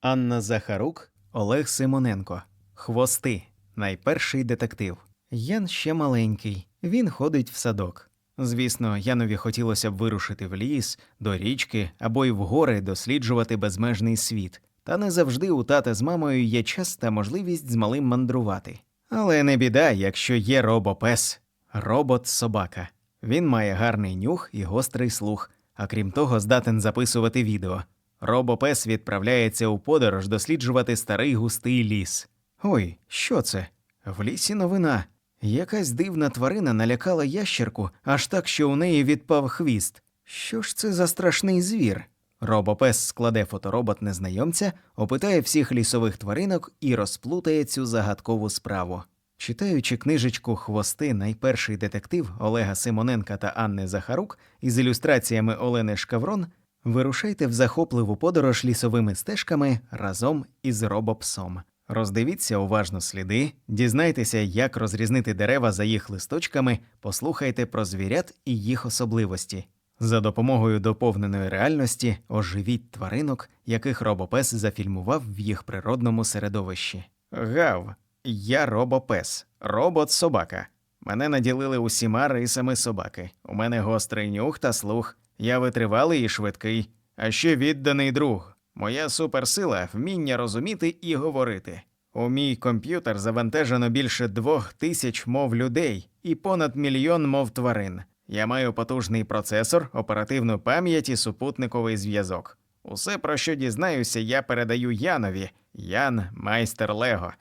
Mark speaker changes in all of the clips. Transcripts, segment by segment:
Speaker 1: Анна Захарук, Олег Симоненко. Хвости. Найперший детектив. Ян ще маленький. Він ходить в садок. Звісно, Янові хотілося б вирушити в ліс, до річки або й в гори досліджувати безмежний світ. Та не завжди у тата з мамою є час та можливість з малим мандрувати. Але не біда, якщо є робопес, робот-собака. Він має гарний нюх і гострий слух, а крім того, здатен записувати відео. Робопес відправляється у подорож досліджувати старий густий ліс. Ой, що це? В лісі новина. Якась дивна тварина налякала ящерку, аж так, що у неї відпав хвіст. Що ж це за страшний звір? Робопес складе фоторобот незнайомця, опитає всіх лісових тваринок і розплутає цю загадкову справу. Читаючи книжечку Хвости, найперший детектив Олега Симоненка та Анни Захарук із ілюстраціями Олени Шкаврон, вирушайте в захопливу подорож лісовими стежками разом із робопсом. Роздивіться уважно сліди, дізнайтеся, як розрізнити дерева за їх листочками, послухайте про звірят і їх особливості. За допомогою доповненої реальності оживіть тваринок, яких робопес зафільмував в їх природному середовищі. Гав, я робопес, робот-собака. Мене наділили усіма рисами собаки. У мене гострий нюх та слух. Я витривалий і швидкий, а ще відданий друг. Моя суперсила вміння розуміти і говорити. У мій комп'ютер завантажено більше двох тисяч мов людей і понад мільйон мов тварин. Я маю потужний процесор, оперативну пам'ять і супутниковий зв'язок. Усе, про що дізнаюся, я передаю Янові. Ян майстер Лего.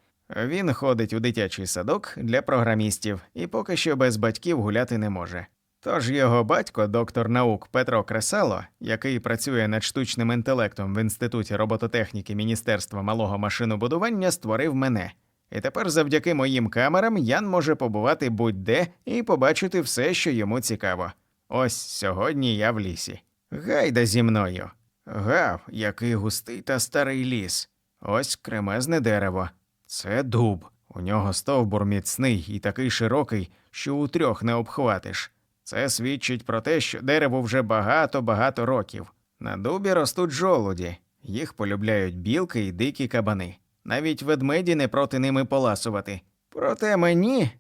Speaker 1: Він ходить у дитячий садок для програмістів і поки що без батьків гуляти не може. Тож його батько, доктор наук Петро Кресало, який працює над штучним інтелектом в інституті робототехніки Міністерства малого машинобудування, створив мене. І тепер, завдяки моїм камерам, Ян може побувати будь-де і побачити все, що йому цікаво. Ось сьогодні я в лісі. Гайда зі мною. Гав, який густий та старий ліс. Ось кремезне дерево. Це дуб. У нього стовбур міцний і такий широкий, що у трьох не обхватиш. Це свідчить про те, що дереву вже багато-багато років. На дубі ростуть жолуді, їх полюбляють білки і дикі кабани. Навіть ведмеді не проти ними поласувати. Проте мені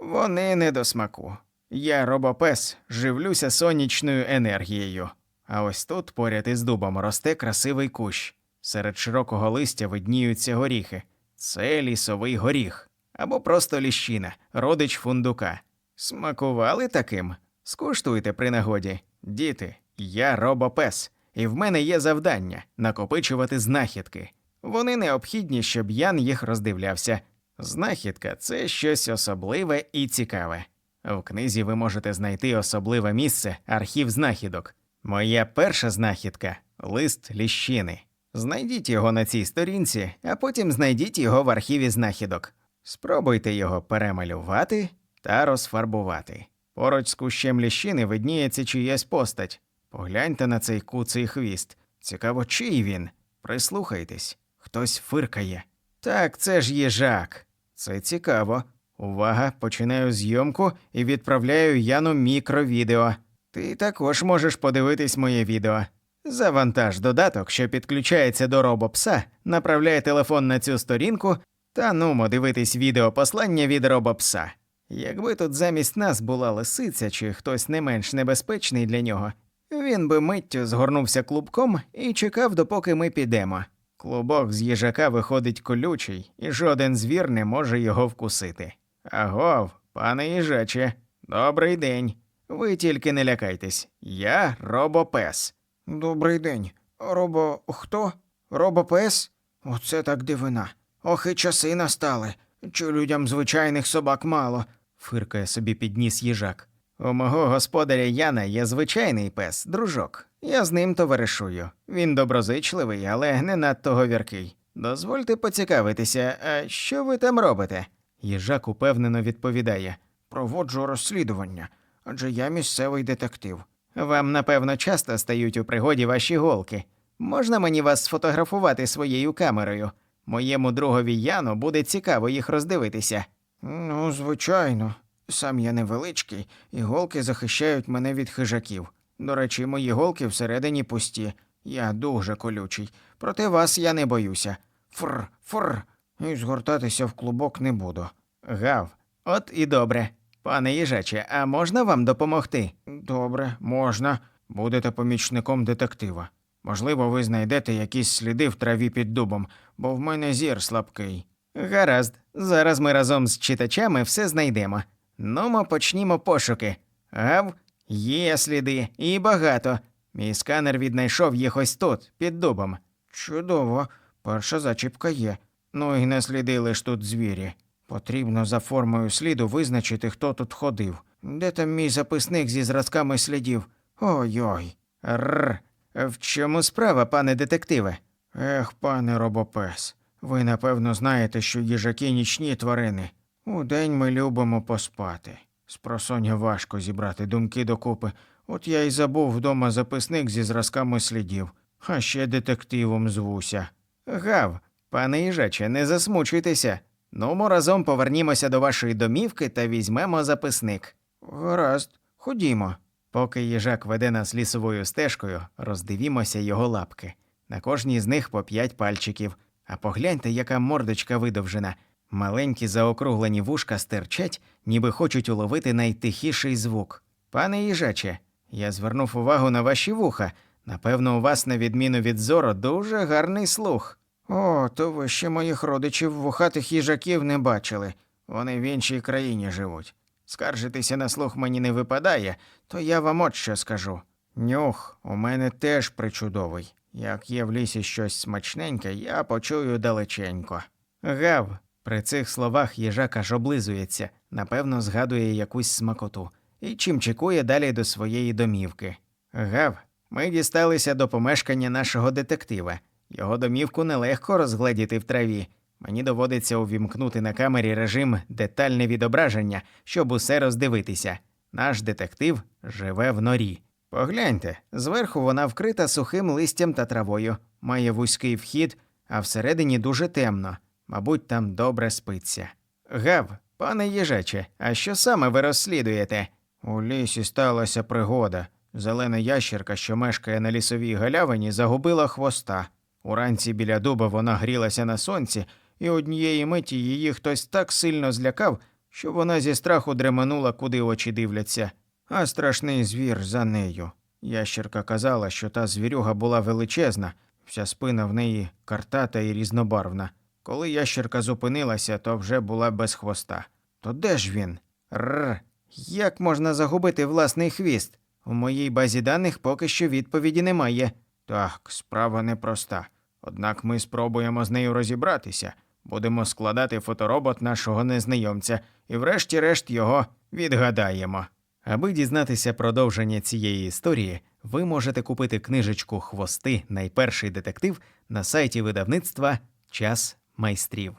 Speaker 1: вони не до смаку. Я робопес, живлюся сонячною енергією. А ось тут, поряд із дубом, росте красивий кущ. Серед широкого листя видніються горіхи. Це лісовий горіх або просто ліщина, родич фундука. Смакували таким? Скуштуйте при нагоді. Діти, я робопес, і в мене є завдання накопичувати знахідки. Вони необхідні, щоб Ян їх роздивлявся. Знахідка це щось особливе і цікаве. В книзі ви можете знайти особливе місце архів знахідок. Моя перша знахідка лист ліщини. Знайдіть його на цій сторінці, а потім знайдіть його в архіві знахідок. Спробуйте його перемалювати та розфарбувати. Поруч з кущем ліщини видніється чиясь постать. Погляньте на цей куций хвіст. Цікаво, чий він. Прислухайтесь, хтось фиркає. Так, це ж їжак. Це цікаво. Увага, починаю зйомку і відправляю Яну мікровідео. Ти також можеш подивитись моє відео. Завантаж додаток, що підключається до робопса, направляй телефон на цю сторінку та нумо дивитись відеопослання від робопса. Якби тут замість нас була лисиця чи хтось не менш небезпечний для нього, він би миттю згорнувся клубком і чекав, допоки ми підемо. Клубок з їжака виходить колючий, і жоден звір не може його вкусити. Агов, пане їжаче, добрий день. Ви тільки не лякайтесь. Я робопес. Добрий день. Робо хто? Робопес? Оце так дивина. Ох, і часи настали. Чи людям звичайних собак мало, фиркає собі підніс їжак. У мого господаря Яна є звичайний пес, дружок. Я з ним товаришую. Він доброзичливий, але не надто говіркий. Дозвольте поцікавитися, а що ви там робите? Їжак упевнено відповідає: Проводжу розслідування, адже я місцевий детектив. Вам, напевно, часто стають у пригоді ваші голки. Можна мені вас сфотографувати своєю камерою? Моєму другові Яну буде цікаво їх роздивитися. Ну, звичайно. Сам я невеличкий, і голки захищають мене від хижаків. До речі, мої голки всередині пусті.
Speaker 2: Я дуже колючий. Проте вас я не боюся. Фр, фр. І згортатися в клубок не буду.
Speaker 1: Гав, от і добре. Пане їжаче, а можна вам допомогти?
Speaker 2: Добре, можна. Будете помічником детектива. Можливо, ви знайдете якісь сліди в траві під дубом, бо в мене зір слабкий.
Speaker 1: Гаразд, зараз ми разом з читачами все знайдемо. Нумо почнімо пошуки. Гав, є сліди, і багато. Мій сканер віднайшов їх ось тут, під дубом.
Speaker 2: Чудово, перша зачіпка є. Ну і сліди лиш тут звірі. Потрібно за формою сліду визначити, хто тут ходив. Де там мій записник зі зразками слідів? Ой-ой.
Speaker 1: Рр. В чому справа, пане детективе?
Speaker 2: Ех, пане робопес, ви напевно знаєте, що їжаки нічні тварини. Удень ми любимо поспати. Спросоння важко зібрати думки докупи. От я й забув вдома записник зі зразками слідів, а ще детективом звуся.
Speaker 1: Гав, пане їжаче, не засмучуйтеся. Нумо разом повернімося до вашої домівки та візьмемо записник.
Speaker 2: Гаразд, ходімо.
Speaker 1: Поки їжак веде нас лісовою стежкою, роздивімося його лапки. На кожній з них по п'ять пальчиків. А погляньте, яка мордочка видовжена. Маленькі заокруглені вушка стирчать, ніби хочуть уловити найтихіший звук. Пане їжаче, я звернув увагу на ваші вуха. Напевно, у вас, на відміну від зору, дуже гарний слух.
Speaker 2: О, то ви ще моїх родичів вухатих їжаків не бачили. Вони в іншій країні живуть. Скаржитися на слух мені не випадає, то я вам от що скажу. Нюх у мене теж причудовий. Як є в лісі щось смачненьке, я почую далеченько.
Speaker 1: Гав. При цих словах їжак аж облизується, напевно, згадує якусь смакоту, і чимчикує далі до своєї домівки. Гав, ми дісталися до помешкання нашого детектива. Його домівку нелегко розгледіти в траві. Мені доводиться увімкнути на камері режим детальне відображення, щоб усе роздивитися. Наш детектив живе в норі. Погляньте, зверху вона вкрита сухим листям та травою, має вузький вхід, а всередині дуже темно. Мабуть, там добре спиться. Гав, пане їжаче, а що саме ви розслідуєте?
Speaker 2: У лісі сталася пригода. Зелена ящерка, що мешкає на лісовій галявині, загубила хвоста. Уранці біля дуба вона грілася на сонці, і однієї миті її хтось так сильно злякав, що вона зі страху дременула, куди очі дивляться, а страшний звір за нею. Ящерка казала, що та звірюга була величезна, вся спина в неї картата і різнобарвна. Коли ящерка зупинилася, то вже була без хвоста. То де ж він?
Speaker 1: Рр, як можна загубити власний хвіст? У моїй базі даних поки що відповіді немає.
Speaker 2: Так, справа непроста. Однак ми спробуємо з нею розібратися, будемо складати фоторобот нашого незнайомця і врешті-решт його відгадаємо.
Speaker 1: Аби дізнатися продовження цієї історії, ви можете купити книжечку Хвости найперший детектив на сайті видавництва Час майстрів.